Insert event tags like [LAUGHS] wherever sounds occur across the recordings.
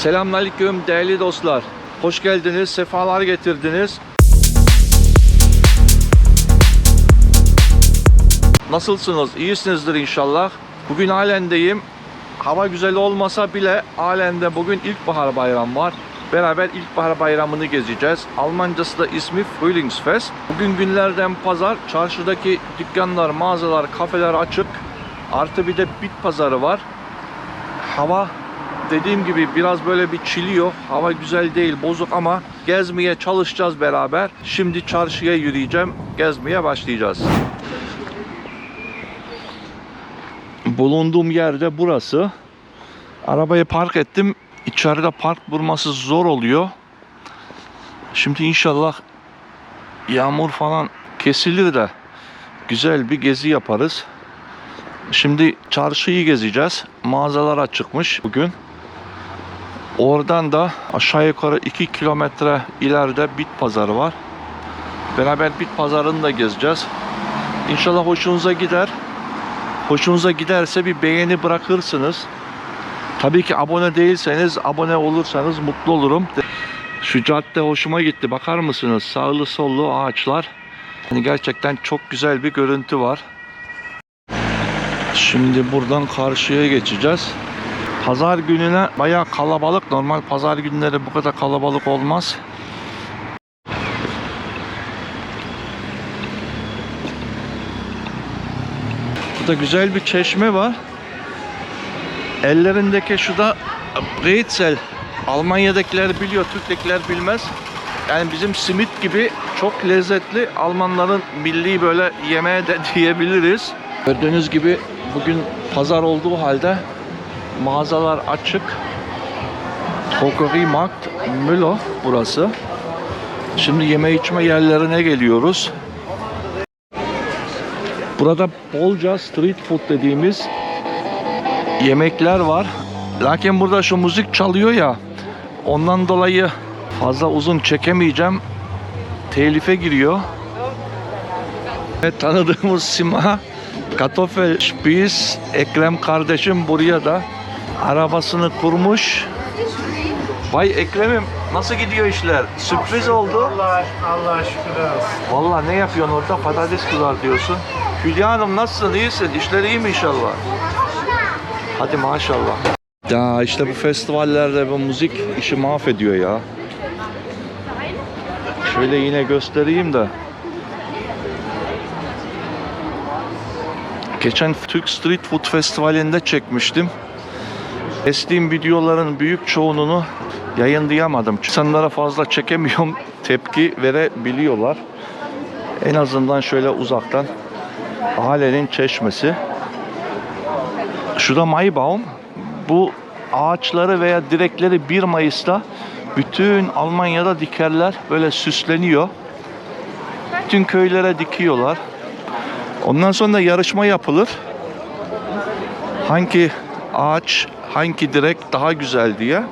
Selamünaleyküm değerli dostlar. Hoş geldiniz, sefalar getirdiniz. Nasılsınız? İyisinizdir inşallah. Bugün Alen'deyim. Hava güzel olmasa bile Alen'de bugün ilkbahar bayramı var. Beraber ilkbahar bayramını gezeceğiz. Almancası da ismi Frühlingsfest. Bugün günlerden pazar. Çarşıdaki dükkanlar, mağazalar, kafeler açık. Artı bir de bit pazarı var. Hava dediğim gibi biraz böyle bir çiliyor. Hava güzel değil, bozuk ama gezmeye çalışacağız beraber. Şimdi çarşıya yürüyeceğim. Gezmeye başlayacağız. Bulunduğum yerde burası. Arabayı park ettim. İçeride park bulması zor oluyor. Şimdi inşallah yağmur falan kesilir de güzel bir gezi yaparız. Şimdi çarşıyı gezeceğiz. Mağazalara çıkmış bugün. Oradan da aşağı yukarı 2 kilometre ileride bit pazarı var. Beraber bit pazarını da gezeceğiz. İnşallah hoşunuza gider. Hoşunuza giderse bir beğeni bırakırsınız. Tabii ki abone değilseniz abone olursanız mutlu olurum. Şu cadde hoşuma gitti. Bakar mısınız? Sağlı sollu ağaçlar. Yani gerçekten çok güzel bir görüntü var. Şimdi buradan karşıya geçeceğiz. Pazar gününe bayağı kalabalık. Normal pazar günleri bu kadar kalabalık olmaz. Burada güzel bir çeşme var. Ellerindeki şu da Brezel. Almanya'dakiler biliyor, Türk'tekiler bilmez. Yani bizim simit gibi çok lezzetli Almanların milli böyle yemeğe de [LAUGHS] diyebiliriz. Gördüğünüz gibi bugün pazar olduğu halde mağazalar açık. Drogerie Markt Müller burası. Şimdi yeme içme yerlerine geliyoruz. Burada bolca street food dediğimiz yemekler var. Lakin burada şu müzik çalıyor ya. Ondan dolayı fazla uzun çekemeyeceğim. Telife giriyor. Ve tanıdığımız Sima Kartoffel Spieß Ekrem kardeşim buraya da arabasını kurmuş. Vay Ekrem'im nasıl gidiyor işler? Sürpriz oldu. Allah, Allah şükür olsun. Vallahi ne yapıyorsun orada? Patates kızartıyorsun. Hülya Hanım nasılsın? İyisin? İşler iyi mi inşallah? Hadi maşallah. Ya işte bu festivallerde bu müzik işi mahvediyor ya. Şöyle yine göstereyim de. Geçen Türk Street Food Festivali'nde çekmiştim. Kestiğim videoların büyük çoğunluğunu yayınlayamadım. İnsanlara fazla çekemiyorum. [LAUGHS] Tepki verebiliyorlar. En azından şöyle uzaktan Hale'nin çeşmesi. Şurada Maybaum. Bu ağaçları veya direkleri 1 Mayıs'ta bütün Almanya'da dikerler. Böyle süsleniyor. Bütün köylere dikiyorlar. Ondan sonra yarışma yapılır. Hangi ağaç, hangi direk daha güzel diye.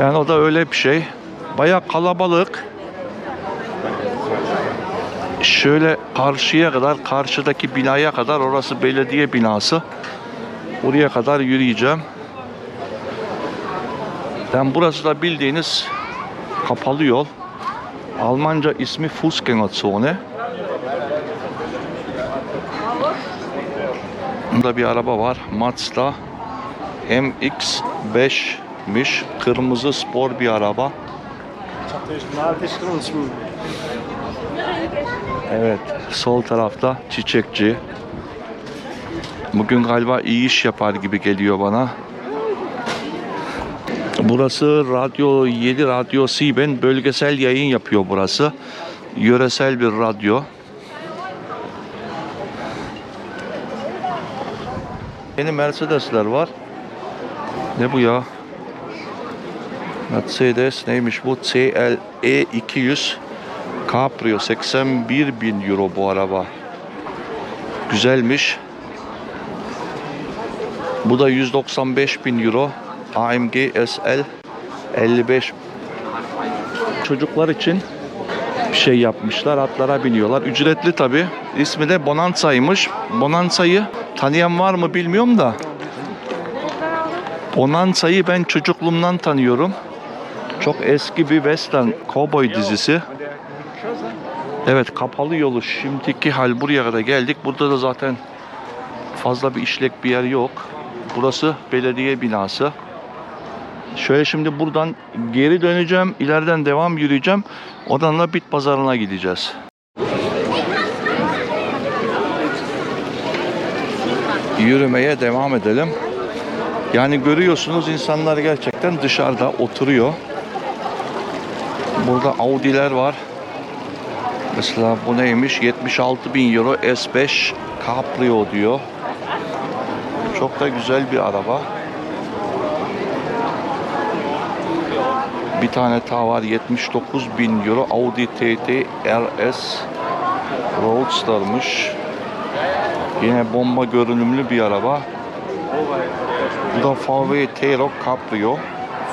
Yani o da öyle bir şey. Baya kalabalık. Şöyle karşıya kadar, karşıdaki binaya kadar, orası belediye binası. Oraya kadar yürüyeceğim. Yani burası da bildiğiniz kapalı yol. Almanca ismi Fußgängerzone. Burada bir araba var. Mazda MX-5'miş. Kırmızı spor bir araba. Evet, sol tarafta çiçekçi. Bugün galiba iyi iş yapar gibi geliyor bana. Burası Radyo 7 Radyo Siben bölgesel yayın yapıyor burası. Yöresel bir radyo. Yeni Mercedesler var. Ne bu ya? Mercedes neymiş bu? CLE 200 Caprio 81 bin euro bu araba. Güzelmiş. Bu da 195 bin euro. AMG SL 55. Çocuklar için bir şey yapmışlar. Atlara biniyorlar. Ücretli tabi. İsmi de Bonanza'ymış. Bonanza'yı tanıyan var mı bilmiyorum da. Bonansa'yı ben çocukluğumdan tanıyorum. Çok eski bir western cowboy dizisi. Evet kapalı yolu şimdiki hal buraya kadar geldik. Burada da zaten fazla bir işlek bir yer yok. Burası belediye binası. Şöyle şimdi buradan geri döneceğim. ileriden devam yürüyeceğim. Oradan da bit pazarına gideceğiz. Yürümeye devam edelim. Yani görüyorsunuz insanlar gerçekten dışarıda oturuyor. Burada Audi'ler var. Mesela bu neymiş? 76 bin euro S5 Caprio diyor. Çok da güzel bir araba. Bir tane daha var 79 bin euro Audi TT RS Roadster'mış. Yine bomba görünümlü bir araba. Bu da VW T-Roc Caprio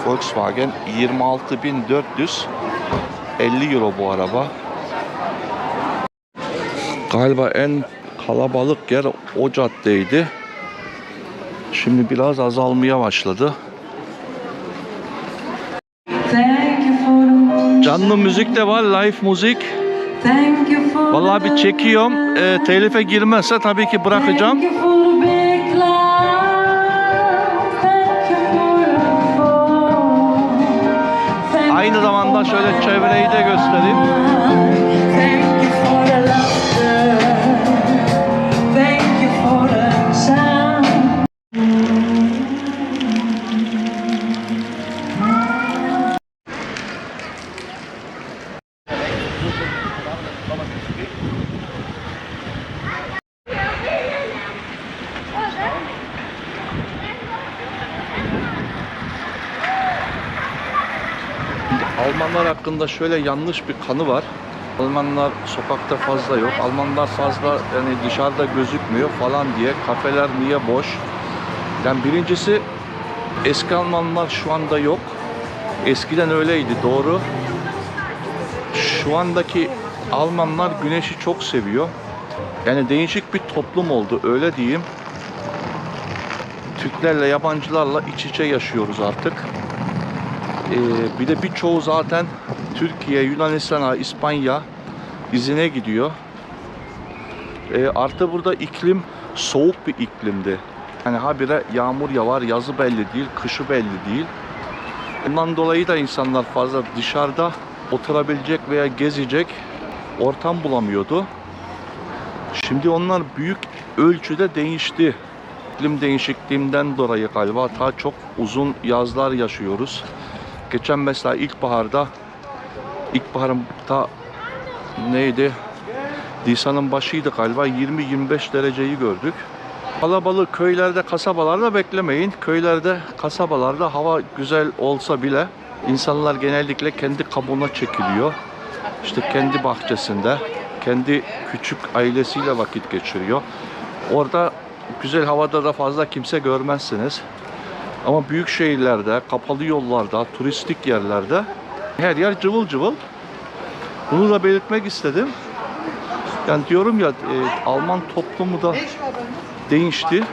Volkswagen 26.450 euro bu araba. Galiba en kalabalık yer o caddeydi. Şimdi biraz azalmaya başladı. Canlı müzik de var, live müzik. Vallahi bir çekiyorum. E, telife girmezse tabii ki bırakacağım. Aynı zamanda şöyle çevreyi de göstereyim. Almanlar hakkında şöyle yanlış bir kanı var. Almanlar sokakta fazla yok. Almanlar fazla yani dışarıda gözükmüyor falan diye. Kafeler niye boş? Yani birincisi eski Almanlar şu anda yok. Eskiden öyleydi doğru. Şu andaki Almanlar güneşi çok seviyor. Yani değişik bir toplum oldu öyle diyeyim. Türklerle yabancılarla iç içe yaşıyoruz artık. Ee, bir de birçoğu zaten Türkiye, Yunanistan'a, İspanya izine gidiyor. Ee, artı burada iklim soğuk bir iklimdi. Yani habire yağmur yağar, yazı belli değil, kışı belli değil. Bundan dolayı da insanlar fazla dışarıda oturabilecek veya gezecek ortam bulamıyordu. Şimdi onlar büyük ölçüde değişti. İklim değişikliğinden dolayı galiba daha çok uzun yazlar yaşıyoruz. Geçen mesela ilkbaharda ilkbaharın ta neydi? Nisan'ın başıydı galiba 20-25 dereceyi gördük. Kalabalık köylerde, kasabalarda beklemeyin. Köylerde, kasabalarda hava güzel olsa bile insanlar genellikle kendi kabuğuna çekiliyor. İşte kendi bahçesinde, kendi küçük ailesiyle vakit geçiriyor. Orada güzel havada da fazla kimse görmezsiniz. Ama büyük şehirlerde, kapalı yollarda, turistik yerlerde her yer cıvıl cıvıl. Bunu da belirtmek istedim. Yani diyorum ya e, Alman toplumu da değişti.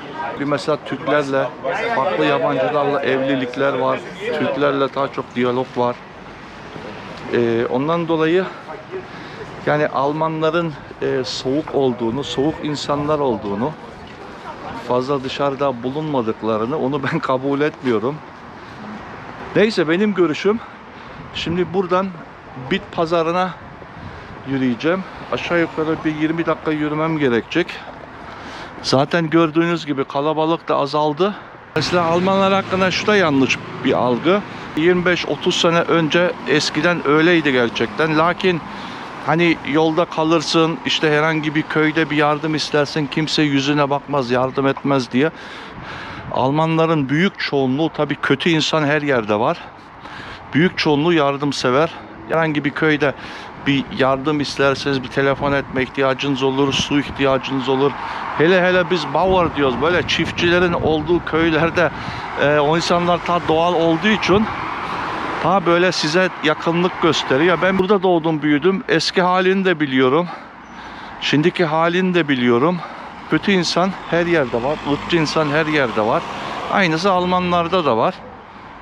Bir mesela Türklerle, farklı yabancılarla evlilikler var. Türklerle daha çok diyalog var. E, ondan dolayı yani Almanların e, soğuk olduğunu, soğuk insanlar olduğunu, fazla dışarıda bulunmadıklarını onu ben [LAUGHS] kabul etmiyorum. Neyse benim görüşüm. Şimdi buradan bit pazarına yürüyeceğim. Aşağı yukarı bir 20 dakika yürümem gerekecek. Zaten gördüğünüz gibi kalabalık da azaldı. Mesela Almanlar hakkında şu da yanlış bir algı. 25-30 sene önce eskiden öyleydi gerçekten. Lakin hani yolda kalırsın, işte herhangi bir köyde bir yardım istersin, kimse yüzüne bakmaz, yardım etmez diye. Almanların büyük çoğunluğu tabii kötü insan her yerde var. Büyük çoğunluğu yardımsever. Herhangi bir köyde bir yardım isterseniz bir telefon etme ihtiyacınız olur, su ihtiyacınız olur. Hele hele biz Bauer diyoruz böyle çiftçilerin olduğu köylerde e, o insanlar ta doğal olduğu için ta böyle size yakınlık gösteriyor. Ben burada doğdum büyüdüm. Eski halini de biliyorum. Şimdiki halini de biliyorum. Kötü insan her yerde var. Irkçı insan her yerde var. Aynısı Almanlarda da var.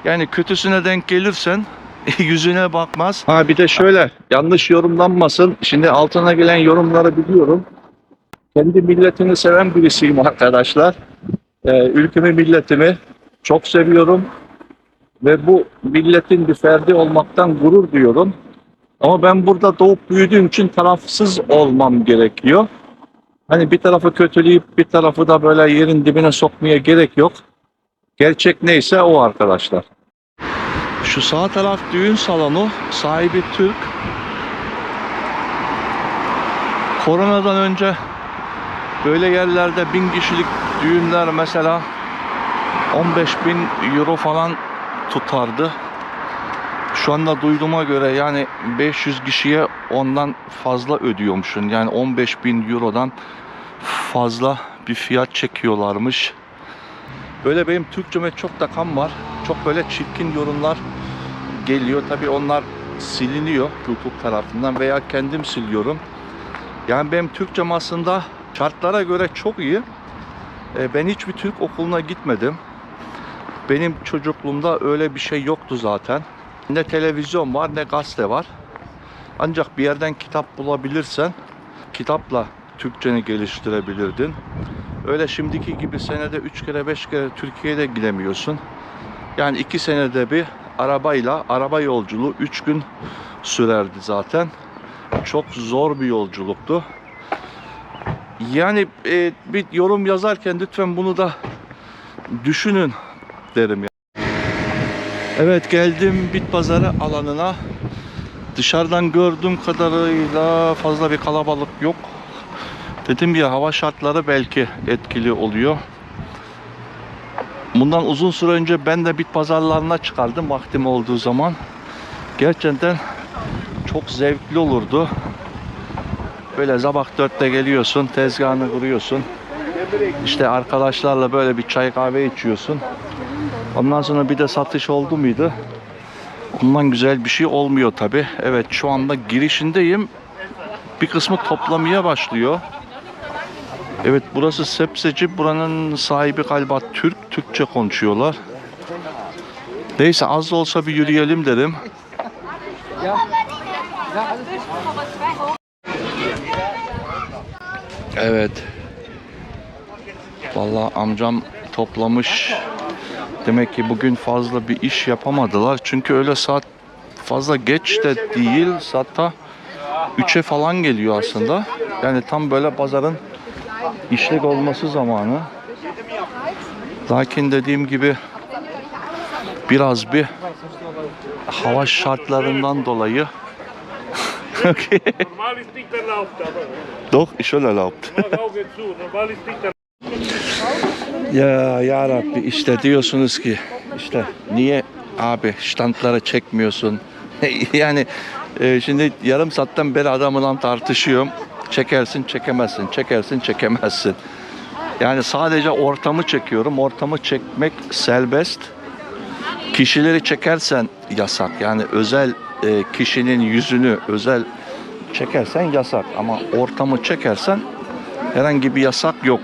Yani kötüsüne denk gelirsen [LAUGHS] yüzüne bakmaz. Ha bir de şöyle yanlış yorumlanmasın. Şimdi altına gelen yorumları biliyorum. Kendi milletini seven birisiyim arkadaşlar. Ee, ülkemi, milletimi çok seviyorum. Ve bu milletin bir ferdi olmaktan gurur duyuyorum. Ama ben burada doğup büyüdüğüm için tarafsız olmam gerekiyor. Hani bir tarafı kötüleyip bir tarafı da böyle yerin dibine sokmaya gerek yok. Gerçek neyse o arkadaşlar. Şu sağ taraf düğün salonu, sahibi Türk. Koronadan önce böyle yerlerde bin kişilik düğünler mesela 15 bin euro falan tutardı. Şu anda duyduğuma göre yani 500 kişiye ondan fazla ödüyormuşsun. Yani 15 bin eurodan fazla bir fiyat çekiyorlarmış. Böyle benim Türkçeme çok da kan var. Çok böyle çirkin yorumlar geliyor. Tabii onlar siliniyor YouTube tarafından veya kendim siliyorum. Yani benim Türkçem aslında şartlara göre çok iyi. E, Ben hiçbir Türk okuluna gitmedim. Benim çocukluğumda öyle bir şey yoktu zaten. Ne televizyon var ne gazete var. Ancak bir yerden kitap bulabilirsen kitapla Türkçeni geliştirebilirdin. Öyle şimdiki gibi senede 3 kere 5 kere Türkiye'de gidemiyorsun. Yani 2 senede bir arabayla araba yolculuğu 3 gün sürerdi zaten. Çok zor bir yolculuktu. Yani e, bir yorum yazarken lütfen bunu da düşünün derim ya. Evet geldim bit pazarı alanına. Dışarıdan gördüğüm kadarıyla fazla bir kalabalık yok. Dedim ya hava şartları belki etkili oluyor. Bundan uzun süre önce ben de bit pazarlarına çıkardım vaktim olduğu zaman. Gerçekten çok zevkli olurdu. Böyle sabah dörtte geliyorsun, tezgahını kuruyorsun. İşte arkadaşlarla böyle bir çay kahve içiyorsun. Ondan sonra bir de satış oldu muydu? Ondan güzel bir şey olmuyor tabi. Evet şu anda girişindeyim. Bir kısmı toplamaya başlıyor. Evet burası Sepseci. Buranın sahibi galiba Türk. Türkçe konuşuyorlar. Neyse az da olsa bir yürüyelim dedim. Evet. Vallahi amcam toplamış. Demek ki bugün fazla bir iş yapamadılar. Çünkü öyle saat fazla geç de değil. Hatta 3'e falan geliyor aslında. Yani tam böyle pazarın işlek olması zamanı. Lakin dediğim gibi biraz bir hava şartlarından dolayı okay. Normal ist nicht erlaubt, aber Doch, ist schon erlaubt. mach Augen zu. Normal ist nicht erlaubt. Ya ya Rabbi işte diyorsunuz ki işte niye abi standları çekmiyorsun? [LAUGHS] yani e, şimdi yarım saatten beri adamla tartışıyorum. Çekersin çekemezsin, çekersin çekemezsin. Yani sadece ortamı çekiyorum. Ortamı çekmek serbest. Kişileri çekersen yasak. Yani özel e, kişinin yüzünü özel çekersen yasak. Ama ortamı çekersen herhangi bir yasak yok.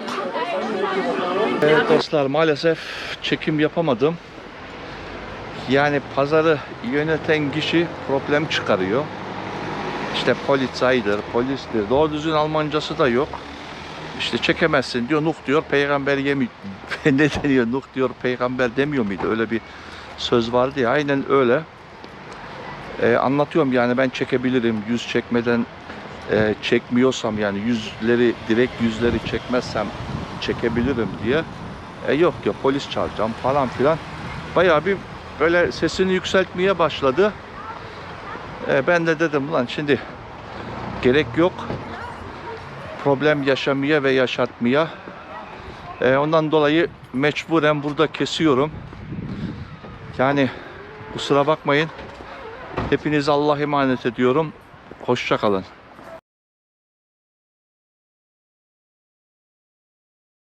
Evet dostlar maalesef çekim yapamadım. Yani pazarı yöneten kişi problem çıkarıyor. İşte polizaydır, polistir. Doğru düzgün Almancası da yok. İşte çekemezsin diyor. Nuh diyor peygamber yemi [LAUGHS] ne deniyor? Nuh diyor peygamber demiyor muydu? Öyle bir söz vardı ya. Aynen öyle. Ee, anlatıyorum yani ben çekebilirim. Yüz çekmeden e, çekmiyorsam yani yüzleri direkt yüzleri çekmezsem çekebilirim diye. E yok ya polis çağıracağım falan filan. Bayağı bir böyle sesini yükseltmeye başladı. E, ben de dedim lan şimdi gerek yok. Problem yaşamaya ve yaşatmaya. E, ondan dolayı mecburen burada kesiyorum. Yani kusura bakmayın. Hepinize Allah emanet ediyorum. Hoşça kalın.